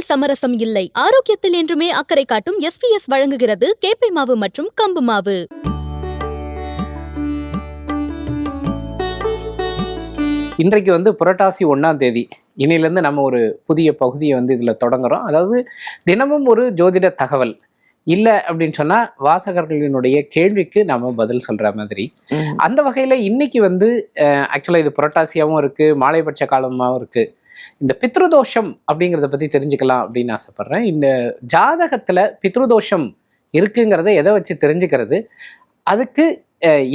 உணவில் சமரசம் இல்லை. ஆரோக்கியத்தில் என்றுமே அக்கறை காட்டும் எஸ்பிஎஸ் வழங்குகிறது கேப்பை மாவு மற்றும் கம்பு மாவு. இன்றைக்கு வந்து புரட்டாசி ஒன்றாம் தேதி. இன்னிலேருந்து நம்ம ஒரு புதிய பகுதியை வந்து இதில் தொடங்குறோம். அதாவது தினமும் ஒரு ஜோதிட தகவல். இல்லை அப்படின்னு சொன்னால் வாசகர்களினுடைய கேள்விக்கு நாம பதில் சொல்கிற மாதிரி. அந்த வகையில் இன்னைக்கு வந்து ஆக்சுவலாக இது புரட்டாசியாகவும் இருக்குது மாலைபட்ச காலமாகவும் இருக்குது இந்த பித்ருதோஷம் அப்படிங்கிறத பற்றி தெரிஞ்சுக்கலாம் அப்படின்னு ஆசைப்பட்றேன். இந்த ஜாதகத்தில் பித்ருதோஷம் இருக்குங்கிறத எதை வச்சு தெரிஞ்சுக்கிறது? அதுக்கு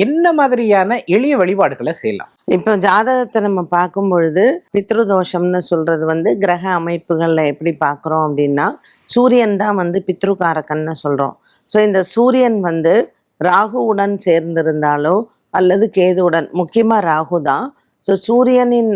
என்ன மாதிரியான எளிய வழிபாடுகளை செய்யலாம்? இப்போ ஜாதகத்தை நம்ம பார்க்கும் பொழுது பித்ருதோஷம்னு சொல்றது வந்து கிரக அமைப்புகளில் எப்படி பார்க்குறோம் அப்படின்னா சூரியன் தான் வந்து பித்ருகாரகன்னு சொல்கிறோம் ஸோ இந்த சூரியன் வந்து ராகுவுடன் சேர்ந்திருந்தாலோ அல்லது கேதுவுடன் முக்கியமாக ராகு தான் ஸோ சூரியனின்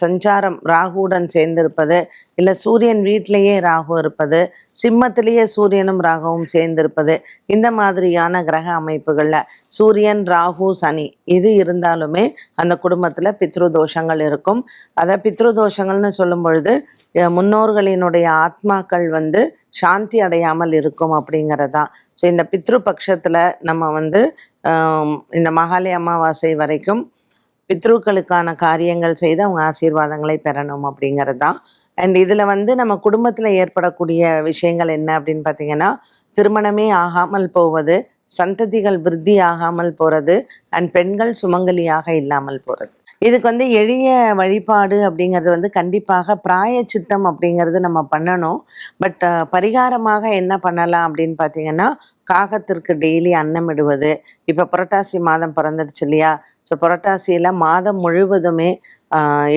சஞ்சாரம் ராகுவுடன் சேர்ந்திருப்பது இல்லை சூரியன் வீட்டிலேயே ராகு இருப்பது சிம்மத்திலேயே சூரியனும் ராகுவும் சேர்ந்திருப்பது இந்த மாதிரியான கிரக அமைப்புகளில் சூரியன் ராகு சனி இது இருந்தாலுமே அந்த குடும்பத்தில் பித்ரு தோஷங்கள் இருக்கும். அதை பித்ருதோஷங்கள்னு சொல்லும் பொழுது முன்னோர்களினுடைய ஆத்மாக்கள் வந்து சாந்தி அடையாமல் இருக்கும் அப்படிங்கிறதான் ஸோ இந்த பித்ரு பட்சத்தில் நம்ம வந்து இந்த மகாலய அமாவாசை வரைக்கும் பித்ருக்களுக்கான காரியங்கள் செய்து அவங்க ஆசீர்வாதங்களை பெறணும் அப்படிங்கிறது தான். அண்ட் இதில் வந்து நம்ம குடும்பத்தில் ஏற்படக்கூடிய விஷயங்கள் என்ன அப்படின்னு பார்த்தீங்கன்னா திருமணமே ஆகாமல் போவது சந்ததிகள் விருத்தி ஆகாமல் போகிறது அண்ட் பெண்கள் சுமங்கலியாக இல்லாமல் போகிறது இதுக்கு வந்து எளிய வழிபாடு அப்படிங்கிறது வந்து கண்டிப்பாக பிராய சித்தம் அப்படிங்கிறது நம்ம பண்ணணும். பட் பரிகாரமாக என்ன பண்ணலாம் அப்படின்னு பார்த்தீங்கன்னா காகத்திற்கு டெய்லி அன்னமிடுவது. இப்போ புரட்டாசி மாதம் பிறந்துடுச்சு இல்லையா? ஸோ புரட்டாசியில் மாதம் முழுவதுமே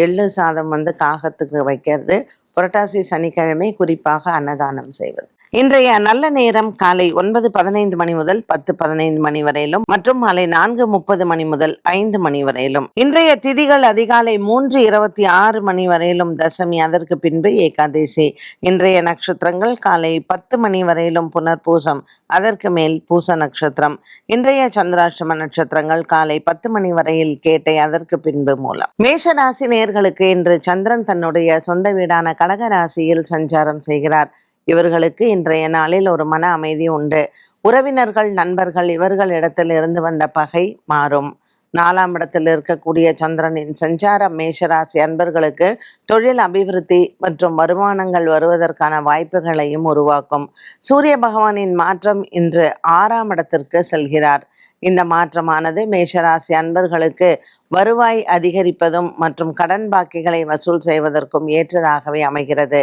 எள்ளு சாதம் வந்து காகத்துக்கு வைக்கிறது. புரட்டாசி சனிக்கிழமை குறிப்பாக அன்னதானம் செய்வது. இன்றைய நல்ல நேரம் காலை ஒன்பது பதினைந்து மணி முதல் பத்து பதினைந்து மணி வரையிலும் மற்றும் மாலை நான்கு முப்பது மணி முதல் ஐந்து மணி வரையிலும். இன்றைய திதிகள் அதிகாலை மூன்று இருபத்தி ஆறு மணி வரையிலும் தசமி அதற்கு பின்பு ஏகாதேசி. இன்றைய நட்சத்திரங்கள் காலை பத்து மணி வரையிலும் புனர்பூசம் அதற்கு மேல் பூச நட்சத்திரம். இன்றைய சந்திராஷ்டம நட்சத்திரங்கள் காலை பத்து மணி வரையில் கேட்டை அதற்கு பின்பு மூலம். மேஷ ராசி நேயர்களுக்கு இன்று சந்திரன் தன்னுடைய சொந்த வீடான கடக ராசியில் சஞ்சாரம் செய்கிறார். இவர்களுக்கு இன்றைய நாளில் ஒரு மன அமைதி உண்டு. உறவினர்கள் நண்பர்கள் இவர்களிடத்தில் இருந்து வந்த பகை மாறும். நாலாம் இடத்தில் இருக்கக்கூடிய சந்திரனின் சஞ்சார மேஷராசி அன்பர்களுக்கு தொழில் அபிவிருத்தி மற்றும் வருமானங்கள் வருவதற்கான வாய்ப்புகளையும் உருவாக்கும். சூரிய பகவானின் மாற்றம் இன்று ஆறாம் இடத்திற்கு செல்கிறார். இந்த மாற்றமானது மேஷராசி அன்பர்களுக்கு வருவாய் அதிகரிப்பதும் மற்றும் கடன் பாக்கிகளை வசூல் செய்வதற்கும் ஏற்றதாகவே அமைகிறது.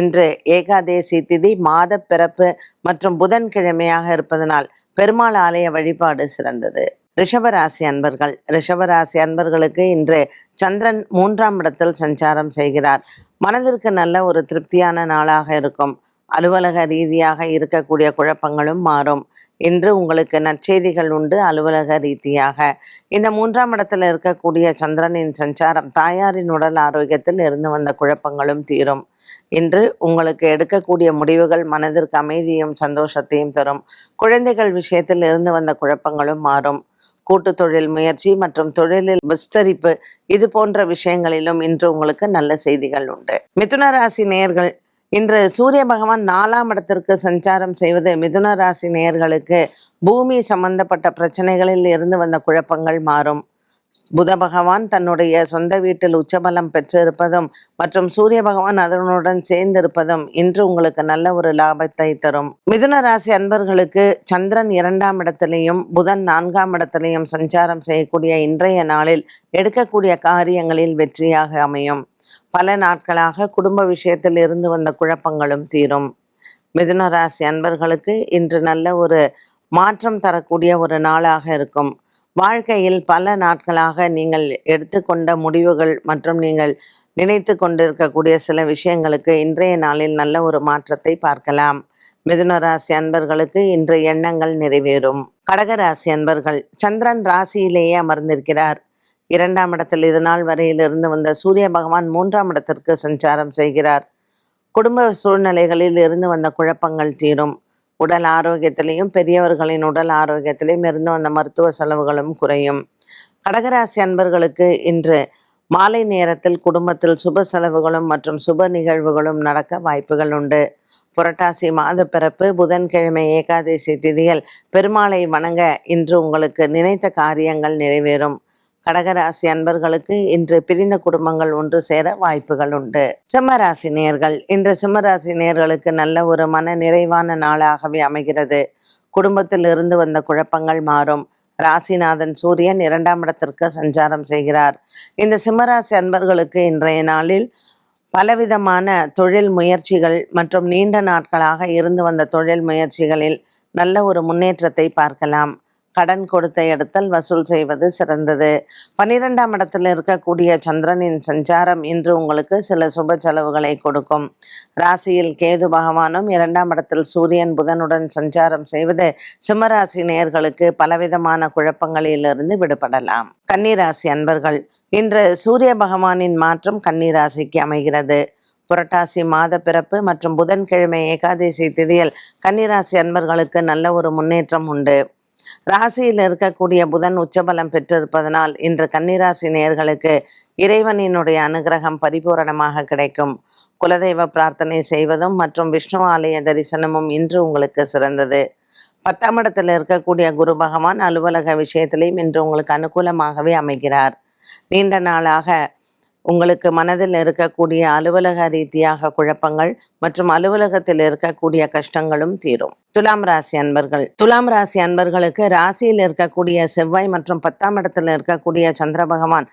இன்று ஏகாதேசி திதி மாத பிறப்பு மற்றும் புதன்கிழமையாக இருப்பதனால் பெருமாள் ஆலய வழிபாடு சிறந்தது. ரிஷபராசி அன்பர்கள் ரிஷபராசி அன்பர்களுக்கு இன்று சந்திரன் மூன்றாம் இடத்தில் சஞ்சாரம் செய்கிறார். மனதிற்கு நல்ல ஒரு திருப்தியான நாளாக இருக்கும். அலுவலக ரீதியாக இருக்கக்கூடிய குழப்பங்களும் மாறும். இன்று உங்களுக்கு நற்செய்திகள் உண்டு அலுவலக ரீதியாக. இந்த மூன்றாம் இடத்துல இருக்கக்கூடிய சந்திரனின் சஞ்சாரம் தாயாரின் உடல் ஆரோக்கியத்தில் இருந்து வந்த குழப்பங்களும் தீரும். இன்று உங்களுக்கு எடுக்கக்கூடிய முடிவுகள் மனதிற்கு அமைதியும் சந்தோஷத்தையும் தரும். குழந்தைகள் விஷயத்தில் இருந்து வந்த குழப்பங்களும் மாறும். கூட்டு தொழில் முயற்சி மற்றும் தொழிலில் விஸ்தரிப்பு இது போன்ற விஷயங்களிலும் இன்று உங்களுக்கு நல்ல செய்திகள் உண்டு. மிதுன ராசி நேயர்கள் இன்று சூரிய பகவான் நாலாம் இடத்திற்கு சஞ்சாரம் செய்வது மிதுன ராசி நேயர்களுக்கு பூமி சம்பந்தப்பட்ட பிரச்சனைகளில் இருந்து வந்த குழப்பங்கள் மாறும். புத பகவான் தன்னுடைய சொந்த வீட்டில் உச்சபலம் பெற்றிருப்பதும் மற்றும் சூரிய பகவான் அதனுடன் சேர்ந்திருப்பதும் இன்று உங்களுக்கு நல்ல ஒரு லாபத்தை தரும். மிதுன ராசி அன்பர்களுக்கு சந்திரன் இரண்டாம் இடத்திலையும் புதன் நான்காம் இடத்திலையும் சஞ்சாரம் செய்யக்கூடிய இன்றைய நாளில் எடுக்கக்கூடிய காரியங்களில் வெற்றியாக அமையும். பல நாட்களாக குடும்ப விஷயத்தில் இருந்து வந்த குழப்பங்களும் தீரும். மிதுன ராசி அன்பர்களுக்கு இன்று நல்ல ஒரு மாற்றம் தரக்கூடிய ஒரு நாளாக இருக்கும். வாழ்க்கையில் பல நாட்களாக நீங்கள் எடுத்துக்கொண்ட முடிவுகள் மற்றும் நீங்கள் நினைத்து கொண்டிருக்கக்கூடிய சில விஷயங்களுக்கு இன்றைய நாளில் நல்ல ஒரு மாற்றத்தை பார்க்கலாம். மிதுன ராசி அன்பர்களுக்கு இன்று எண்ணங்கள் நிறைவேறும். கடக ராசி அன்பர்கள் சந்திரன் ராசியிலேயே அமர்ந்திருக்கிறார். இரண்டாம் இடத்தில் இது நாள் வரையில் இருந்து வந்த சூரிய பகவான் மூன்றாம் இடத்திற்கு சஞ்சாரம் செய்கிறார். குடும்ப சூழ்நிலைகளில் இருந்து வந்த குழப்பங்கள் தீரும். உடல் ஆரோக்கியத்திலையும் பெரியவர்களின் உடல் ஆரோக்கியத்திலையும் இருந்து வந்த மருத்துவ செலவுகளும் குறையும். கடகராசி அன்பர்களுக்கு இன்று மாலை நேரத்தில் குடும்பத்தில் சுப செலவுகளும் மற்றும் சுப நிகழ்வுகளும் நடக்க வாய்ப்புகள் உண்டு. புரட்டாசி மாத பிறப்பு புதன்கிழமை ஏகாதசி திதியில் பெருமாளை வணங்க இன்று உங்களுக்கு நினைத்த காரியங்கள் நிறைவேறும். கடகராசி அன்பர்களுக்கு இன்று பிரிந்த குடும்பங்கள் ஒன்று சேர வாய்ப்புகள் உண்டு. சிம்மராசி நேர்கள் இன்று சிம்மராசி நேர்களுக்கு நல்ல ஒரு மன நிறைவான நாளாகவே அமைகிறது. குடும்பத்தில் இருந்து வந்த குழப்பங்கள் மாறும். ராசிநாதன் சூரியன் இரண்டாம் இடத்திற்கு சஞ்சாரம் செய்கிறார். இந்த சிம்மராசி அன்பர்களுக்கு இன்றைய நாளில் பலவிதமான தொழில் முயற்சிகள் மற்றும் நீண்ட நாட்களாக இருந்து வந்த தொழில் முயற்சிகளில் நல்ல ஒரு முன்னேற்றத்தை பார்க்கலாம். கடன் கொடுத்த இடத்தில் வசூல் செய்வது சிறந்தது. பன்னிரெண்டாம் இடத்தில் இருக்கக்கூடிய சந்திரனின் சஞ்சாரம் இன்று உங்களுக்கு சில சுப செலவுகளை கொடுக்கும். ராசியில் கேது பகவானும் இரண்டாம் இடத்தில் சூரியன் புதனுடன் சஞ்சாரம் செய்வது சிம்மராசி நேர்களுக்கு பலவிதமான குழப்பங்களிலிருந்து விடுபடலாம். கன்னிராசி அன்பர்கள் இன்று சூரிய பகவானின் மாற்றம் கன்னிராசிக்கு அமைகிறது. புரட்டாசி மாத பிறப்பு மற்றும் புதன்கிழமை ஏகாதசி திதியில் கன்னிராசி அன்பர்களுக்கு நல்ல ஒரு முன்னேற்றம் உண்டு. ராசியில் இருக்கக்கூடிய புதன் உச்சபலம் பெற்றிருப்பதனால் இன்று கன்னிராசி நேர்களுக்கு இறைவனினுடைய அனுகிரகம் பரிபூரணமாக கிடைக்கும். குலதெய்வ பிரார்த்தனை செய்வதும் மற்றும் விஷ்ணு ஆலய தரிசனமும் இன்று உங்களுக்கு சிறந்தது. பத்தாம் இடத்தில் இருக்கக்கூடிய குரு பகவான் அலுவலக விஷயத்திலையும் இன்று உங்களுக்கு அனுகூலமாகவே அமைகிறார். நீண்ட நாளாக உங்களுக்கு மனதில் இருக்கக்கூடிய அலுவலக ரீதியாக குழப்பங்கள் மற்றும் அலுவலகத்தில் இருக்கக்கூடிய கஷ்டங்களும் தீரும். துலாம் ராசி அன்பர்கள். துலாம் ராசி அன்பர்களுக்கு ராசியில் இருக்கக்கூடிய செவ்வாய் மற்றும் பத்தாம் இடத்தில் இருக்கக்கூடிய சந்திர பகவான்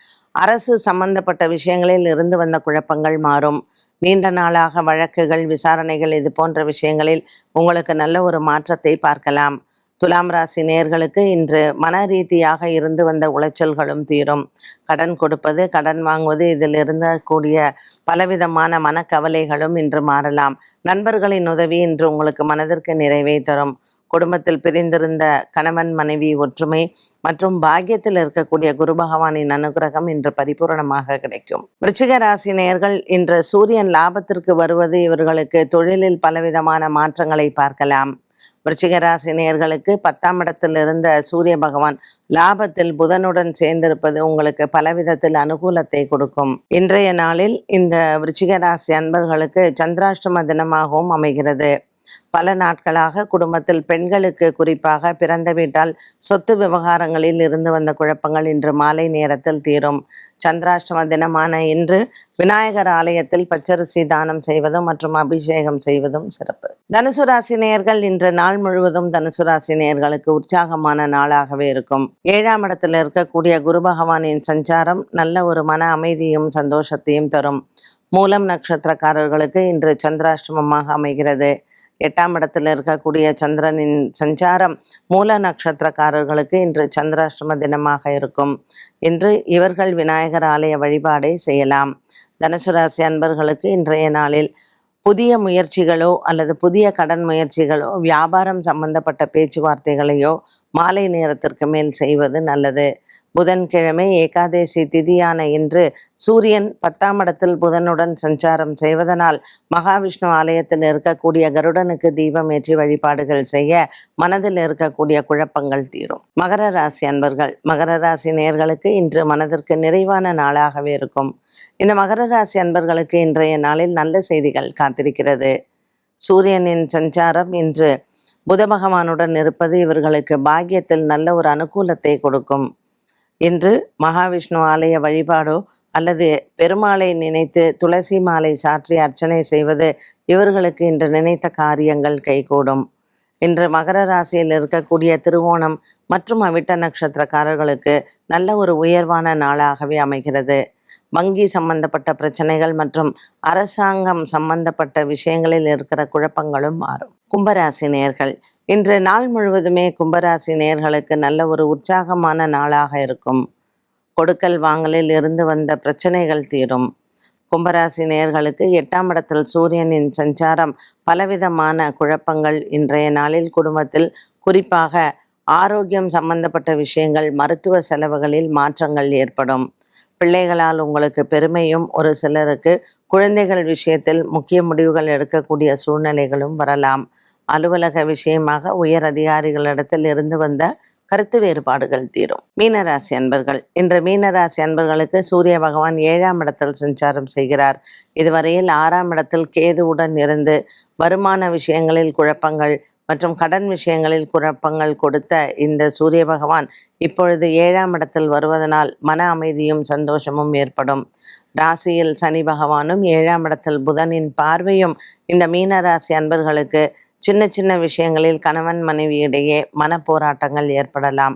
அரசு சம்பந்தப்பட்ட விஷயங்களில் இருந்து வந்த குழப்பங்கள் மாறும். நீண்ட நாளாக வழக்குகள் விசாரணைகள் இது போன்ற விஷயங்களில் உங்களுக்கு நல்ல ஒரு மாற்றத்தை பார்க்கலாம். துலாம் ராசி நேர்களுக்கு இன்று மன ரீதியாக இருந்து வந்த உளைச்சல்களும் தீரும். கடன் கொடுப்பது கடன் வாங்குவது இதில் இருந்தக்கூடிய பலவிதமான மனக்கவலைகளும் இன்று மாறலாம். நண்பர்களின் உதவி இன்று உங்களுக்கு மனதிற்கு நிறைவை தரும். குடும்பத்தில் பிரிந்திருந்த கணவன் மனைவி ஒற்றுமை மற்றும் பாக்கியத்தில் இருக்கக்கூடிய குரு பகவானின் அனுகிரகம் இன்று பரிபூரணமாக கிடைக்கும். விருச்சிக ராசி நேயர்கள் இன்று சூரியன் லாபத்திற்கு வருவது இவர்களுக்கு தொழிலில் பலவிதமான மாற்றங்களை பார்க்கலாம். விருச்சிகராசி நேர்களுக்கு பத்தாம் இடத்தில் இருந்த சூரிய பகவான் லாபத்தில் புதனுடன் சேர்ந்திருப்பது உங்களுக்கு பலவிதத்தில் அனுகூலத்தை கொடுக்கும். இன்றைய நாளில் இந்த விருச்சிகராசி அன்பர்களுக்கு சந்திராஷ்டம தினமாகவும் அமைகிறது. பல நாட்களாக குடும்பத்தில் பெண்களுக்கு குறிப்பாக பிறந்த வீட்டால் சொத்து விவகாரங்களில் இருந்து வந்த குழப்பங்கள் இன்று மாலை நேரத்தில் தீரும். சந்திராஷ்டம தினமான இன்று விநாயகர் ஆலயத்தில் பச்சரிசி தானம் செய்வதும் மற்றும் அபிஷேகம் செய்வதும் சிறப்பு. தனுசு ராசி நேயர்கள் இன்று நாள் முழுவதும் தனுசு ராசி நேயர்களுக்கு உற்சாகமான நாளாகவே இருக்கும். ஏழாம் இடத்தில் இருக்கக்கூடிய குரு பகவானின் சஞ்சாரம் நல்ல ஒரு மன அமைதியும் சந்தோஷத்தையும் தரும். மூலம் நட்சத்திரக்காரர்களுக்கு இன்று சந்திராஷ்டமமாக அமைகிறது. எட்டாம் இடத்தில் இருக்கக்கூடிய சந்திரனின் சஞ்சாரம் மூல நட்சத்திரக்காரர்களுக்கு இன்று சந்திராஷ்டம தினமாக இருக்கும். இன்று இவர்கள் விநாயகர் ஆலய வழிபாடை செய்யலாம். தனுசு ராசி அன்பர்களுக்கு இன்றைய நாளில் புதிய முயற்சிகளோ அல்லது புதிய கடன் முயற்சிகளோ வியாபாரம் சம்பந்தப்பட்ட பேச்சுவார்த்தைகளையோ மாலை நேரத்திற்கு மேல் செய்வது நல்லது. புதன்கிழமை ஏகாதசி திதியான இன்று சூரியன் பத்தாம் இடத்தில் புதனுடன் சஞ்சாரம் செய்வதனால் மகாவிஷ்ணு ஆலயத்தில் இருக்கக்கூடிய கருடனுக்கு தீபம் ஏற்றி வழிபாடுகள் செய்ய மனதில் இருக்கக்கூடிய குழப்பங்கள் தீரும். மகர ராசி அன்பர்கள் மகர ராசி நேயர்களுக்கு இன்று மனதிற்கு நிறைவான நாளாகவே இருக்கும். இந்த மகர ராசி அன்பர்களுக்கு இன்றைய நாளில் நல்ல செய்திகள் காத்திருக்கிறது. சூரியனின் சஞ்சாரம் இன்று புத பகவானுடன் இருப்பது இவர்களுக்கு பாக்கியத்தில் நல்ல ஒரு அனுகூலத்தை கொடுக்கும். இன்று மகாவிஷ்ணு ஆலய வழிபாடோ அல்லது பெருமாளை நினைத்து துளசி மாலை சாற்றி அர்ச்சனை செய்வது இவர்களுக்கு இன்று நினைத்த காரியங்கள் கைகூடும். இன்று மகர ராசியில் இருக்கக்கூடிய திருவோணம் மற்றும் அவிட்ட நட்சத்திரக்காரர்களுக்கு நல்ல ஒரு உயர்வான நாளாகவே அமைகிறது. வங்கி சம்பந்தப்பட்ட பிரச்சனைகள் மற்றும் அரசாங்கம் சம்பந்தப்பட்ட விஷயங்களில் இருக்கிற குழப்பங்களும் மாறும். கும்பராசி நேர்கள் இன்று நாள் முழுவதுமே கும்பராசி நேர்களுக்கு நல்ல ஒரு உற்சாகமான நாளாக இருக்கும். கொடுக்கல் வாங்கலில் இருந்து வந்த பிரச்சனைகள் தீரும். கும்பராசி நேர்களுக்கு எட்டாம் இடத்தில் சூரியனின் சஞ்சாரம் பலவிதமான குழப்பங்கள். இன்றைய நாளில் குடும்பத்தில் குறிப்பாக ஆரோக்கியம் சம்பந்தப்பட்ட விஷயங்கள் மருத்துவ செலவுகளில் மாற்றங்கள் ஏற்படும். பிள்ளைகளால் உங்களுக்கு பெருமையும் ஒரு சிலருக்கு குழந்தைகள் விஷயத்தில் முக்கிய முடிவுகள் எடுக்கக்கூடிய சூழ்நிலைகளும் வரலாம். அலுவலக விஷயமாக உயர் அதிகாரிகளிடத்தில் இருந்து வந்த கருத்து வேறுபாடுகள் தீரும். மீனராசி அன்பர்கள். இன்று மீனராசி அன்பர்களுக்கு சூரிய பகவான் ஏழாம் இடத்தில் சஞ்சாரம் செய்கிறார். இதுவரையில் ஆறாம் இடத்தில் கேதுவுடன் இருந்து வருமான விஷயங்களில் குழப்பங்கள் மற்றும் கடன் விஷயங்களில் குழப்பங்கள் கொடுத்த இந்த சூரிய பகவான் இப்பொழுது ஏழாம் இடத்தில் வருவதனால் மன அமைதியும் சந்தோஷமும் ஏற்படும். ராசியில் சனி பகவானும் ஏழாம் இடத்தில் புதனின் பார்வையும் இந்த மீனராசி அன்பர்களுக்கு சின்ன சின்ன விஷயங்களில் கணவன் மனைவியிடையே மனப்போராட்டங்கள் ஏற்படலாம்.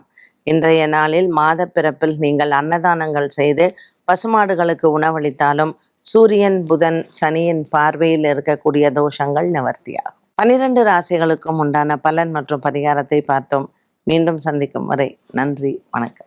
இன்றைய நாளில் மாத பிறப்பில் நீங்கள் அன்னதானங்கள் செய்து பசுமாடுகளுக்கு உணவளித்தாலும் சூரியன் புதன் சனியின் பார்வையில் இருக்கக்கூடிய தோஷங்கள் நிவர்த்தியாகும். பனிரெண்டு ராசிகளுக்கும் உண்டான பலன் மற்றும் பரிகாரத்தை பார்த்தோம். மீண்டும் சந்திக்கும் வரை நன்றி வணக்கம்.